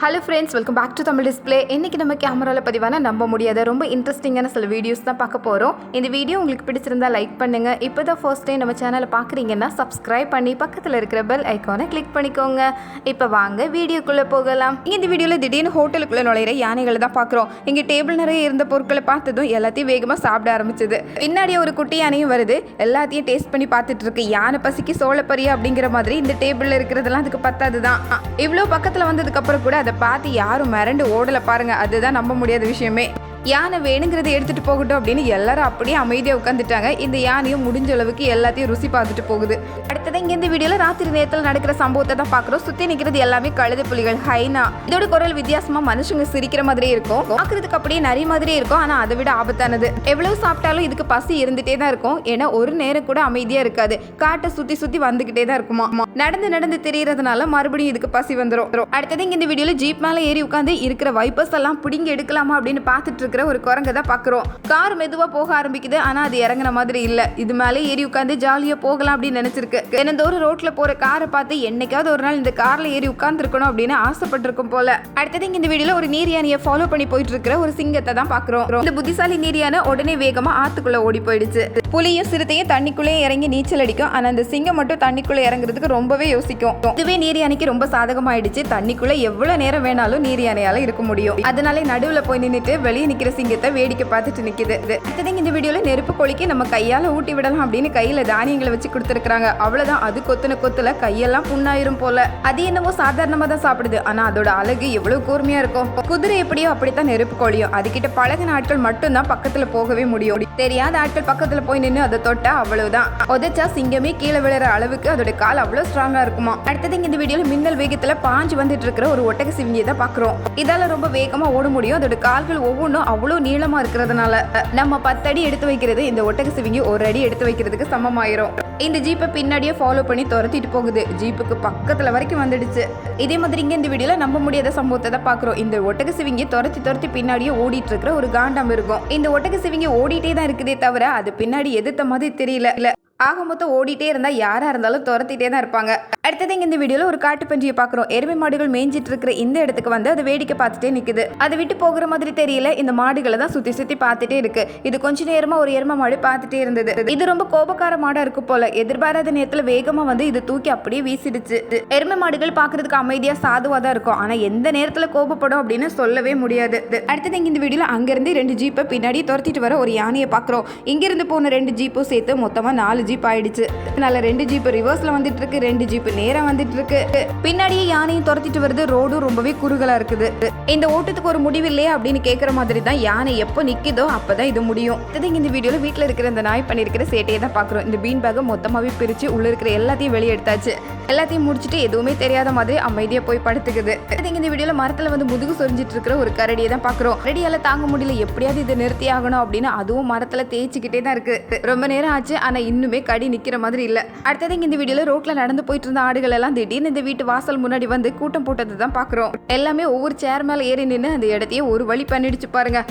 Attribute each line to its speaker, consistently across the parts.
Speaker 1: Hello friends welcome back to Tamil display இன்றைக்கி நம்ம கேமராவில் பதிவான நம்ப முடியாத ரொம்ப இன்ட்ரெஸ்டிங்கான சில வீடியோஸ் தான் பார்க்க போகிறோம் இந்த வீடியோ உங்களுக்கு பிடிச்சிருந்தா லைக் பண்ணுங்கள் இப்போ தான் ஃபர்ஸ்ட் டைம் நம்ம சேனலை பார்க்குறீங்கன்னா சப்ஸ்கிரைப் பண்ணி பக்கத்தில் இருக்கிற பெல் ஐக்கானை கிளிக் பண்ணிக்கோங்க. இப்போ வாங்க வீடியோக்குள்ளே போகலாம். இந்த வீடியோவில் திடீர்னு ஹோட்டலுக்குள்ளே நுழையிற யானைகளை தான் பார்க்குறோம். இங்கே டேபிள் நிறைய இருந்த பொருட்களை பார்த்ததும் எல்லாத்தையும் வேகமாக சாப்பிட ஆரம்பிச்சது. பின்னாடியே ஒரு குட்டி யானையும் வருது. எல்லாத்தையும் டேஸ்ட் பண்ணி பார்த்துட்டு இருக்கு யானை பசிக்கு சோளப்பரியா அப்படிங்கிற மாதிரி இந்த டேபிளில் இருக்கிறதெல்லாம் அதுக்கு பத்தாது தான் இவ்வளோ பக்கத்தில் வந்ததுக்கப்புறம் கூட அதை பார்த்து யாரும் மிரண்டு ஓடலை பாருங்கள் அதுதான் நம்ப முடியாத விஷயமே. யானை வேணுங்கிறத எடுத்துகிட்டு போகட்டும் அப்படின்னு எல்லாரும் அப்படியே அமைதியாக உட்காந்துட்டாங்க இந்த யானையும் முடிஞ்ச அளவுக்கு எல்லாத்தையும் ருசி பார்த்துட்டு போகுது. அடுத்தது இங்கே இந்த வீடியோவில் ராத்திரி நேரத்தில் நடக்கிற சம்பவத்தை தான் பார்க்குறோம். சுற்றி நிற்கிறது எல்லாமே கழுது புலிகள் ஹைனா. இதோட குரல் வித்தியாசமாக மனுஷங்க சிரிக்கிற மாதிரியே இருக்கும். பார்க்கறதுக்கு அப்படியே நிறைய மாதிரியே இருக்கும். ஆனால் அதை விட ஆபத்தானது. எவ்வளவு சாப்பிட்டாலும் இதுக்கு பசி இருந்துட்டே தான் இருக்கும். ஏன்னா ஒரு நேரம் கூட அமைதியாக இருக்காது. காட்டை சுற்றி சுற்றி வந்துகிட்டே தான் இருக்குமா. நடந்து நடந்து தெரியறதுனால மறுபடியும் இதுக்கு பசி வந்துடும் அடுத்தது இங்கே இந்த வீடியோவில் ஜீப் மேலே ஏறி உட்காந்து இருக்கிற வைப்பர்ஸ் எல்லாம் பிடிங்கி எடுக்கலாமா அப்படின்னு பார்த்துட்டு இருக்கிற ஒரு குரங்கை தான் பார்க்குறோம். கார் மெதுவா போக ஆரம்பிக்குது. ஆனா அது இறங்குன மாதிரி இல்ல. இது மேலே ஏறி உட்காந்து ஜாலியா போகலாம் அப்படின்னு நினைச்சிருக்கு. தினந்தோறும் ரோட்ல போற காரை பார்த்து என்னைக்காவது ஒரு நாள் இந்த கார்ல ஏறி உட்காந்துருக்கணும் அப்படின்னு ஆசைப்பட்டிருக்கும் போல. அடுத்தது இந்த வீடியோவில் ஒரு நீரியானியை ஃபாலோ பண்ணி போயிட்டு இருக்கிற ஒரு சிங்கத்தை தான் பார்க்குறோம். இந்த புத்திசாலி நீரியான உடனே வேகமா ஆத்துக்குள்ள ஓடி போயிடுச்சு. புலியும் சிறுத்தையும் தண்ணிக்குள்ளே இறங்கி நீச்சல் அடிக்கும். ஆனா அந்த சிங்கம் மட்டும் தண்ணிக்குள்ளே இறங்குறதுக்கு ரொம்பவே யோசிக்கும். இதுவே நீர் யானைக்கு ரொம்ப சாதகமாயிடுச்சு. தண்ணிக்குள்ள எவ்வளவு நேரம் வேணாலும் நீர் யானையால இருக்க முடியும். அதனால நடுவுல போய் நின்னுட்டு வெளியே நிக்கிற சிங்கத்தை வேடிக்கை பார்த்துட்டு நிக்குது. அடுத்தது இந்த வீடியோல நெருப்பு கொளிக்கு நம்ம கையால ஊட்டி விடலாம் அப்படின்னு கையில தானியங்களை வச்சு கொடுத்துருக்காங்க அவ்வளவுதான். அது கொத்துன கொத்துல கையெல்லாம் புண்ணாயிரும் போல. அது என்னவோ சாதாரணமா தான் சாப்பிடுது. ஆனா அதோட அழகு எவ்வளவு கூர்மையா இருக்கும். குதிரை எப்படியோ அப்படித்தான் நெருப்பு கொளியும் அதுகிட்ட பழகின ஆட்கள் மட்டும்தான் பக்கத்துல போகவே முடியும். தெரியாத ஆட்கள் பக்கத்துல போய் நின்று அதை தொட்டா அவ்வளவுதான். உதைச்சா சிங்கமே கீழே விழுற அளவுக்கு அதோட கால் அவ்வளவு ஸ்ட்ராங்கா இருக்குமா? அடுத்தது இந்த வீடியோல மின்னல் வேகத்துல பாஞ்சு வந்துட்டு இருக்கிற ஒரு ஒட்டக சிவிங்கியை தான் பாக்குறோம் இதால ரொம்ப வேகமா ஓட முடியும். அதோட கால்கள் ஒவ்வொன்றும் அவ்வளவு நீளமா இருக்கிறதுனால. நம்ம பத்து அடி எடுத்து வைக்கிறது இந்த ஒட்டக சிவிங்கி ஒரு அடி எடுத்து வைக்கிறதுக்கு சமமாயிரும். இந்த ஜீப்பை பின்னாடியே ஃபாலோ பண்ணி துரத்திட்டு போகுது. ஜீப்புக்கு பக்கத்தில் வரைக்கும் வந்துடுச்சு. இதே மாதிரி இங்கே இந்த வீடியோவில் நம்ப முடியாத சம்பவத்தை தான் பார்க்குறோம். இந்த ஒட்டக சிவிங்கி துரத்தி துரத்தி பின்னாடியே ஓடிட்டு இருக்கிற ஒரு காண்டம் இருக்கும். இந்த ஒட்டக சிவிங்கி ஓடிட்டே தான் இருக்குதே தவிர அது பின்னாடி எதிர்த்த மாதிரி தெரியல. இல்லை ஆக மொத்தம் ஓடிட்டே இருந்தால் யாராக இருந்தாலும் துரத்திட்டே தான் இருப்பாங்க. அடுத்தது இங்கே இந்த வீடியோவில் ஒரு காட்டு பார்க்குறோம் எருமை மாடுகள் மேய்ஞ்சிட்டு இருக்கிற இந்த இடத்துக்கு வந்து அது வேடிக்கை பார்த்துட்டே நிற்குது அது விட்டு போகிற மாதிரி தெரியல. இந்த மாடுகளை தான் சுற்றி சுற்றி பார்த்துட்டே இருக்கு. இது கொஞ்ச நேரமாக ஒரு எருமை மாடு பார்த்துட்டே இருந்தது. இது ரொம்ப கோபக்கார மாடாக இருக்கு போல. எதிர்பாராத நேரத்தில் வேகமாக வந்து இது தூக்கி அப்படியே வீசிடுச்சு. எருமை மாடுகள் பார்க்கறதுக்கு அமைதியாக சாதுவாக தான் இருக்கும். ஆனால் எந்த நேரத்தில் கோபப்படும் அப்படின்னு சொல்லவே முடியாது. அடுத்தது இங்கே இந்த வீடியோவில் அங்கேருந்து ரெண்டு ஜீப்பை பின்னாடி துரத்திட்டு வர ஒரு யானையை பார்க்குறோம் இங்கேருந்து போன ரெண்டு ஜீப்பும் சேர்த்து மொத்தமாக நாலு ஜீப் ஆயிடுச்சு. அதனால ரெண்டு ஜீப் ரிவர்ஸ்ல வந்துட்டு இருக்கு ரெண்டு ஜீப் நேரம் வந்துட்டு இருக்கு பின்னாடியே யானையும் துரத்திட்டு வருது ரோடும் ரொம்பவே குறுகலா இருக்குது. இந்த ஓட்டத்துக்கு ஒரு முடிவு இல்லையா அப்படின்னு கேட்குற மாதிரி தான் யானை எப்போ நிக்குதோ அப்பதான் இது முடியும். அடுத்தது இந்த வீடியோல வீட்டில் இருக்கிற இந்த நாய் பண்ணியிருக்கிற சேட்டையை தான் பார்க்குறோம் இந்த பீன் பேக்கை மொத்தமாகவே பிரிச்சு உள்ள இருக்கிற எல்லாத்தையும் வெளியே எடுத்தாச்சு எல்லாத்தையும் முடிச்சுட்டு எதுவுமே தெரியாத மாதிரி அமைதியா போய் படுத்துக்குது. அடுத்து இந்த வீடியோல மரத்துல வந்து முதுகு சொரிஞ்சிட்டு இருக்கிற ஒரு கரடியை தான் பார்க்குறோம் கரடியால தாங்க முடியல எப்படியாவது இதை நிறுத்தி ஆகணும் அப்படின்னு அதுவும் மரத்துல தேய்ச்சிக்கிட்டே தான் இருக்கு. ரொம்ப நேரம் ஆச்சு ஆனா இன்னுமே கடி நிக்கிற மாதிரி இல்ல. அடுத்தது இங்கே இந்த வீடியோவில் ரோட்ல நடந்து போயிட்டு இருந்த ஆடுகள் எல்லாம் திடீர்னு இந்த வீட்டு வாசல் முன்னாடி வந்து கூட்டம் போட்டது தான் பாக்குறோம். எல்லாமே ஒவ்வொரு சேர் மேல ஏறி நின்று அந்த இடத்தையே ஒரு வழி பண்ணிடுச்சு பாருங்க.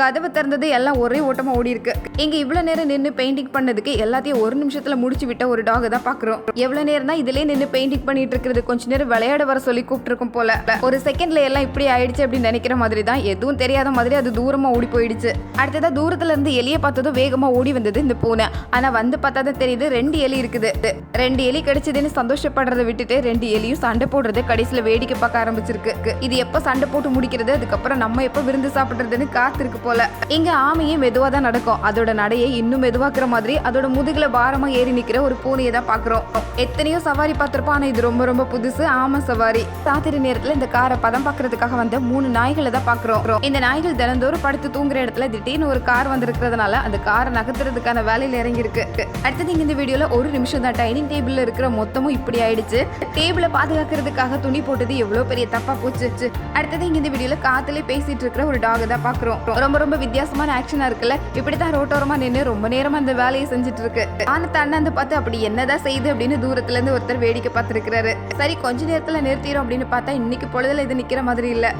Speaker 1: கதவு திறந்தது எல்லாம் ஒரே ஓட்டமா ஓடி இருக்கு இங்க இவ்வளவு நேரம் நின்று பெயிண்டிங் பண்ணதுக்கு எல்லாத்தையும் ஒரு நிமிஷத்துல முடிச்சு விட்ட ஒரு டாக் தான் பாக்குறோம். எவ்வளவு நேரம் தான் இதுலயே நின்று பெயிண்டிங் பண்ணிட்டு இருக்கிறது கொஞ்ச நேரம் விளையாட வர சொல்லி கூப்பிட்டுருக்கும் போல. ஒரு செகண்ட்ல எல்லாம் இப்படி ஆயிடுச்சு அப்படின்னு நினைக்கிற மாதிரி தான் எதுவும் தெரியாத மாதிரி அது தூரமா ஓடி போயிடுச்சு. அடுத்ததான் தூரத்துல இருந்து எலியை பார்த்ததும் வேகமா ஓடி வந்தது இந்த பூனை. ஆனா வந்து பார்த்தா தான் தெரியுது ரெண்டு எலி இருக்குது. ரெண்டு எலி கிடைச்சதுன்னு சந்தோஷப்படுறதை விட்டுட்டு ரெண்டு எலியும் சண்டை போடுறது கடைசியில வேடிக்கை பார்க்க ஆரம்பிச்சிருக்கு. இது எப்ப சண்டை போட்டு முடிக்கிறது அதுக்கப்புறம் நம்ம எப்ப விருந்து சாப்பிடுறதுன்னு காத்திருக்கு போல. இங்க ஆமையே மெதுவா தான் நடக்கும். அதோட நடையை இன்னும் மெதுவாக்குற மாதிரி அதோட முதுகுல பாரமா ஏறி நிக்கிற ஒரு பூனையை தான் பாக்குறோம் எத்தனையோ சவாரி பார்த்திருப்போம் ஆனா இது ரொம்ப ரொம்ப புதுசு ஆமை சவாரி. ராத்திரி நேரத்துல இந்த காரை பதம் பார்க்கறதுக்காக வந்த மூணு நாய்களை தான் பாக்குறோம் இந்த நாய்கள் தினந்தோறும் படுத்து தூங்குற இடத்துல திடீர்னு ஒரு கார் வந்திருக்கிறதுனால அந்த காரை நகர்த்துறதுக்கான வேலையில இறங்கி இருக்கு அடுத்தது இங்க இந்த வீடியோல ஒரு நிமிஷம் தான் டைனிங் டேபிள்ல இருக்கிற மொத்தமும் இப்படி ஆயிடுச்சு. டேபிளை பாதுகாக்கிறதுக்காக துணி போட்டது எவ்வளவு பெரிய தப்பா போச்சு. அடுத்தது இங்க இந்த வீடியோல காத்துல பேசிட்டு இருக்கிற ஒரு டாக் தான் பாக்குறோம் ரொம்ப ரொம்ப வித்தியாசமான ஆக்ஷனா இருக்குல்ல? இப்படித்தான் ரோட்டோரமா நின்று ரொம்ப நேரம் அந்த வேலையை செஞ்சுட்டு இருக்கு ஆனா தண்ணாந்து பார்த்து அப்படி என்னதான் செய்யுது அப்படின்னு தூரத்துல இருந்து ஒருத்தர் வேடிக்கை பார்த்துருக்கிறாரு. சரி கொஞ்ச நேரத்துல நிறுத்திடும் அப்படின்னு பார்த்தா இன்னைக்கு பொழுதுல இது நிக்கிற மாதிரி இல்லை.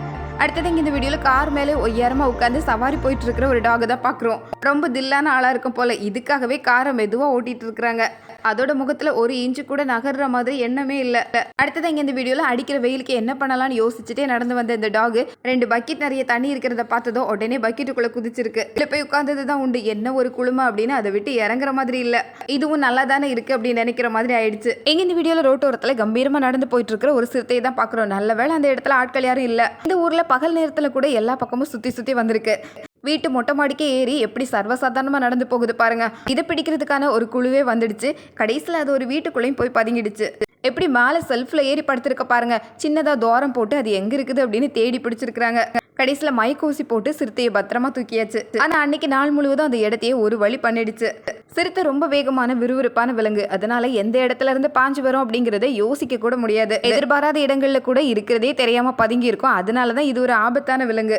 Speaker 1: அடுத்தது இங்கே இந்த வீடியோவில் கார் மேலே உயரமாக உட்காந்து சவாரி போயிட்டு இருக்கிற ஒரு டாக் தான் பார்க்குறோம் ரொம்ப தில்லான ஆளாக இருக்கும் போல. இதுக்காகவே காரை மெதுவாக ஓட்டிட்டு இருக்கிறாங்க. அதோட முகத்தில் ஒரு இன்ச்சு கூட நகர்ற மாதிரி எண்ணமே இல்லை. அடுத்தது இங்கே இந்த வீடியோவில் அடிக்கிற வெயிலுக்கு என்ன பண்ணலாம்னு யோசிச்சுட்டே நடந்து வந்த இந்த டாக் ரெண்டு பக்கெட் நிறைய தண்ணி இருக்கிறத பார்த்ததும் உடனே பக்கெட்டுக்குள்ளே குதிச்சிருக்கு. இல்லை போய் உட்காந்தது தான் உண்டு. என்ன ஒரு குளுமை அப்படின்னு அதை விட்டு இறங்குற மாதிரி இல்லை. இதுவும் நல்லா தானே இருக்குது அப்படின்னு நினைக்கிற மாதிரி ஆயிடுச்சு. எங்க இந்த வீடியோவில் ரோட்டோரத்தில் கம்பீரமாக நடந்து போயிட்டு இருக்கிற ஒரு சிறுத்தையை தான் பார்க்குறோம் நல்ல வேளை அந்த இடத்துல ஆட்கள் யாரும் இல்லை. இந்த ஊரில் பகல் நேரத்தில் கூட எல்லா பக்கமும் சுத்தி சுத்தி வந்திருக்கு. வீட்டு மொட்டை மாடிக்கே ஏறி எப்படி சர்வசாதாரணமாக நடந்து போகுது பாருங்க. இதை பிடிக்கிறதுக்கான ஒரு குழுவே வந்துடுச்சு. கடைசியில் அது ஒரு வீட்டுக்குள்ளேயும் போய் பதுங்கிடுச்சு. எப்படி மேலே செல்ஃபில் ஏறி படுத்திருக்க பாருங்க. சின்னதாக தூரம் போட்டு அது எங்கே இருக்குது அப்படின்னு தேடி பிடிச்சிருக்கிறாங்க. கடைசியில் மைக்கூசி போட்டு சிறுத்தையை பத்திரமா தூக்கியாச்சு. ஆனால் அன்னைக்கு நாள் முழுவதும் அந்த இடத்தையே ஒரு வழி பண்ணிடுச்சு. சிறுத்தை ரொம்ப வேகமான விறுவிறுப்பான விலங்கு. அதனால எந்த இடத்துல இருந்து பாஞ்சு வரும் அப்படிங்கறத யோசிக்க கூட முடியாது. எதிர்பாராத இடங்கள்ல கூட இருக்கிறதே தெரியாம பதுங்கி இருக்கும். அதனால தான் இது ஒரு ஆபத்தான விலங்கு.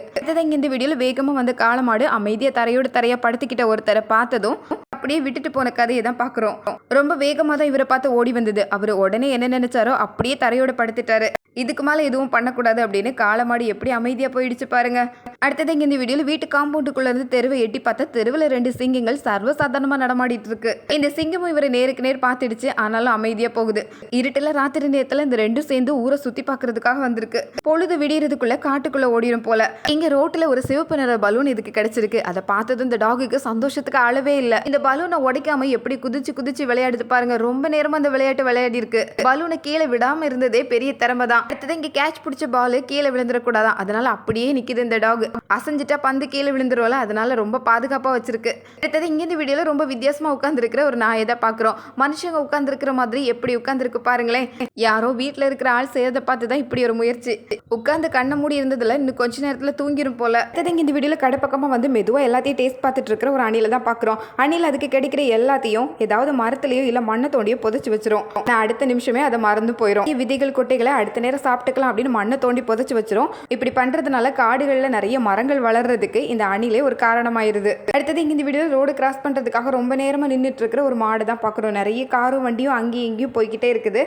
Speaker 1: இந்த வீடியோல வேகமா வந்த காலமாடு அமைதியா தரையோடு தரையா படுத்துக்கிட்ட ஒருத்தரை பார்த்ததும் அப்படியே விட்டுட்டு போன கதையை தான் பார்க்குறோம். ரொம்ப வேகமாக தான் இவரை பார்த்து ஓடி வந்தது. அவர் உடனே என்ன நினைச்சாரோ அப்படியே தரையோட படுத்துட்டாரு. இதுக்கு மேலே எதுவும் பண்ணக்கூடாது அப்படின்னு காலமாடி எப்படி அமைதியாக போயிடுச்சு பாருங்க. அடுத்தது இங்கே இந்த வீடியோவில் வீட்டு காம்பவுண்டுக்குள்ள இருந்து தெருவை எட்டி பார்த்தா தெருவில் ரெண்டு சிங்கங்கள் சர்வசாதாரணமாக நடமாடிட்டு இருக்கு. இந்த சிங்கமும் இவரை நேருக்கு நேர் பார்த்துடுச்சு. ஆனாலும் அமைதியாக போகுது. இருட்டில் ராத்திரி நேரத்தில் இந்த ரெண்டும் சேர்ந்து ஊரை சுற்றி பார்க்கறதுக்காக வந்திருக்கு. பொழுது விடியறதுக்குள்ள காட்டுக்குள்ள ஓடிடும் போல. இங்கே ரோட்டில் ஒரு சிவப்பு நிற பலூன் இதுக்கு கிடைச்சிருக்கு. அதை பார்த்ததும் இந்த டாகுக்கு சந்தோஷத்துக்கு அளவே இல்லை. இந்த பலூனை உடைக்காம எப்படி குதிச்சு குதிச்சு விளையாடுது பாருங்க. ரொம்ப நேரமா அந்த விளையாட்டு விளையாடி இருக்கு பலூனை கீழே விடாம இருந்ததே பெரிய திறமை தான் அடுத்தது இங்க கேட்ச் பிடிச்ச பால் கீழே விழுந்துடக்கூடாதான். அதனால அப்படியே நிக்குது இந்த டாக் அசைஞ்சிட்டா பந்து கீழே விழுந்துருவோம்ல அதனால ரொம்ப பாதுகாப்பாக வச்சிருக்கு. அடுத்தது இங்கேருந்து வீடியோவில் வீடியோல ரொம்ப வித்தியாசமாக உட்காந்துருக்கிற ஒரு நாயை தான் பார்க்குறோம். மனுஷங்க உட்காந்துருக்கிற மாதிரி எப்படி உட்காந்துருக்கு பாருங்களேன். யாரோ வீட்டில் இருக்கிற ஆள் செய்யறதை பார்த்து தான் இப்படி ஒரு முயற்சி. உட்காந்து கண்ணை மூடி இருந்ததில் இன்னும் கொஞ்ச நேரத்தில் தூங்கிரும் போல. அடுத்தது இங்கே இந்த வீடியோல கடைப்பக்கமாக வந்து மெதுவாக எல்லாத்தையும் டேஸ்ட் பார்த்துட்டு இருக்கிற ஒரு அணில தான் பார்க்குறோம். அணில் அதுக்கு கிடைக்கிற எல்லாத்தையும் ஏதாவது மரத்துலையோ இல்லை மண்ணை தோண்டியோ புதைச்சி வச்சிரும். நான் அடுத்த நிமிஷமே அதை மறந்து போயிடும் விதைகள் குட்டைகளை அடுத்த நேரம் சாப்பிட்டுக்கலாம் அப்படின்னு மண்ணை தோண்டி புதைச்சி வச்சிரும். இப்படி பண்ணுறதுனால காடுகளில் நிறைய மரம் மரங்கள் வளர்றதுக்கு இந்த அணிலே ஒரு காரணமாயிருது. அடுத்தது இங்க இந்த வீடியோ ரோடு கிராஸ் பண்றதுக்காக ரொம்ப நேரமா நின்றுட்டு இருக்கிற ஒரு மாடு தான் பாக்குறோம். நிறைய காரும் வண்டியும் அங்கேயும் இங்கேயும் போய்கிட்டே இருக்குது.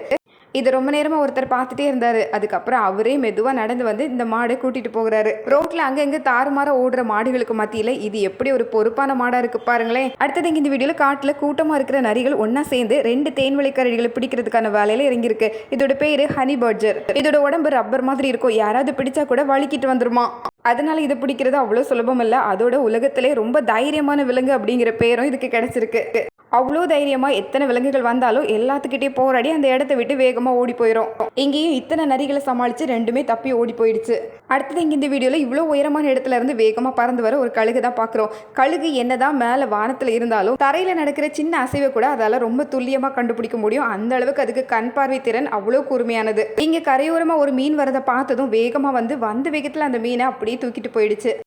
Speaker 1: இது ரொம்ப நேரமா ஒருத்தர் பார்த்துட்டே இருந்தாரு. அதுக்கப்புறம் அவரே மெதுவா நடந்து வந்து இந்த மாடை கூட்டிட்டு போகிறாரு. ரோட்ல அங்கங்க தாறுமாற ஓடுற மாடுகளுக்கு மத்தியில இது எப்படி ஒரு பொறுப்பான மாடா இருக்கு பாருங்களேன். அடுத்தது இங்க இந்த வீடியோல காட்டுல கூட்டமா இருக்கிற நரிகள் ஒன்னா சேர்ந்து ரெண்டு தேன்வழி கரடிகளை பிடிக்கிறதுக்கான வேலையில இறங்கியிருக்கு. இதோட பேரு ஹனி பர்ஜர். இதோட உடம்பு ரப்பர் மாதிரி இருக்கும். யாராவது பிடிச்சா கூட வலிக்கிட்டு வந்துருமா? அதனால் இதை பிடிக்கிறது அவ்வளோ சுலபம் இல்லை. அதோட உலகத்திலே ரொம்ப தைரியமான விலங்கு அப்படிங்கிற பேரும் இதுக்கு கிடச்சிருக்கு. அவ்வளோ தைரியமாக எத்தனை விலங்குகள் வந்தாலும் எல்லாத்துக்கிட்டே போராடி அந்த இடத்த விட்டு வேகமாக ஓடி போயிடும் இங்கேயும் இத்தனை நரிகளை சமாளித்து ரெண்டுமே தப்பி ஓடி போயிடுச்சு. அடுத்தது இங்கே இந்த வீடியோவில் இவ்வளோ உயரமான இடத்துல இருந்து வேகமாக பறந்து வர ஒரு கழுகு தான் பார்க்குறோம் கழுகு என்னதான் மேலே வானத்தில் இருந்தாலும் தரையில் நடக்கிற சின்ன அசைவை கூட அதால் ரொம்ப துல்லியமாக கண்டுபிடிக்க முடியும். அந்த அளவுக்கு அதுக்கு கண் பார்வை திறன் அவ்வளோ கூர்மையானது. இங்கே கரையோரமாக ஒரு மீன் வரதை பார்த்ததும் வேகமாக வந்து வந்த வேகத்தில் அந்த மீனை அப்படியே தூக்கிட்டு போயிடுச்சு.